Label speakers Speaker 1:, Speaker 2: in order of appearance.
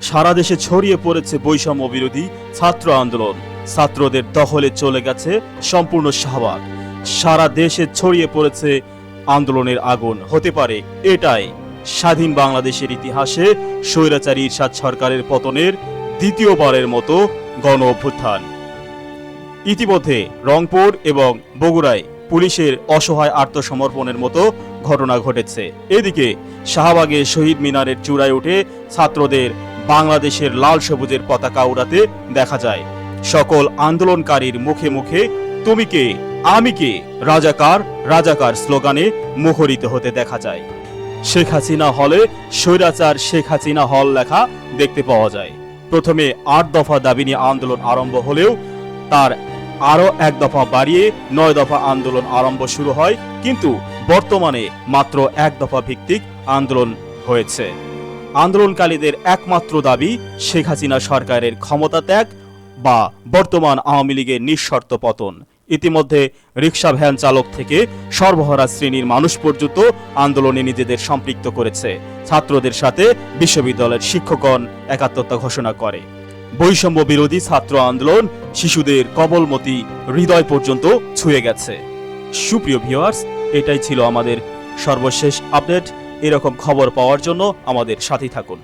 Speaker 1: সারা দেশে ছড়িয়ে পড়েছে বৈষম্য বিরোধী ছাত্র আন্দোলন। ছাত্রদের দখলে চলে গেছে সম্পূর্ণ শাহবাগ। সারা দেশে ছড়িয়ে পড়েছে আন্দোলনের আগুন। হতে পারে এটাই স্বাধীন বাংলাদেশের ইতিহাসে স্বৈরাচারী ইরশাদ সরকারের পতনের দ্বিতীয়বারের মতো গণ অভ্যুত্থান। ইতিমধ্যে রংপুর এবং বগুড়ায় পুলিশের অসহায় আত্মসমর্পণের মতো ঘটনা ঘটেছে। এদিকে শাহবাগে শহীদ মিনারের চূড়ায় উঠে ছাত্রদের বাংলাদেশের লাল সবুজের পতাকা উড়াতে দেখা যায়। সকল আন্দোলনকারীর মুখে মুখে, তুমি কে? আমি কে? রাজাকার রাজাকার স্লোগানে মুখরিত হতে দেখা যায়। শেখ হাসিনা হলে স্বৈরাচার শেখ হাসিনা হল লেখা দেখতে পাওয়া যায়। প্রথমে আট দফা দাবি নিয়ে আন্দোলন আরম্ভ হলেও তার আরও এক দফা বাড়িয়ে নয় দফা আন্দোলন আরম্ভ শুরু হয়। কিন্তু বর্তমানে মাত্র এক দফা ভিত্তিক আন্দোলন হয়েছে। আন্দোলনকারীদের একমাত্র দাবি শেখ হাসিনা সরকারের ক্ষমতা ত্যাগ বা বর্তমান আওয়ামী লীগের নিঃশর্ত পতন। ইতিমধ্যে রিক্সা ভ্যান চালক থেকে সর্বহারা শ্রেণির মানুষ পর্যন্ত আন্দোলনে নিজেদের সম্পৃক্ত করেছে। ছাত্রদের সাথে বিশ্ববিদ্যালয়ের শিক্ষকগণ একাত্মতা ঘোষণা করে। বৈষম্য বিরোধী ছাত্র আন্দোলন শিশুদের কবলমতি হৃদয় পর্যন্ত ছুঁয়ে গেছে। সুপ্রিয় ভিওয়ার্স এটাই ছিল আমাদের সর্বশেষ আপডেট। এরকম খবর পাওয়ার জন্য আমাদের সাথে থাকুন।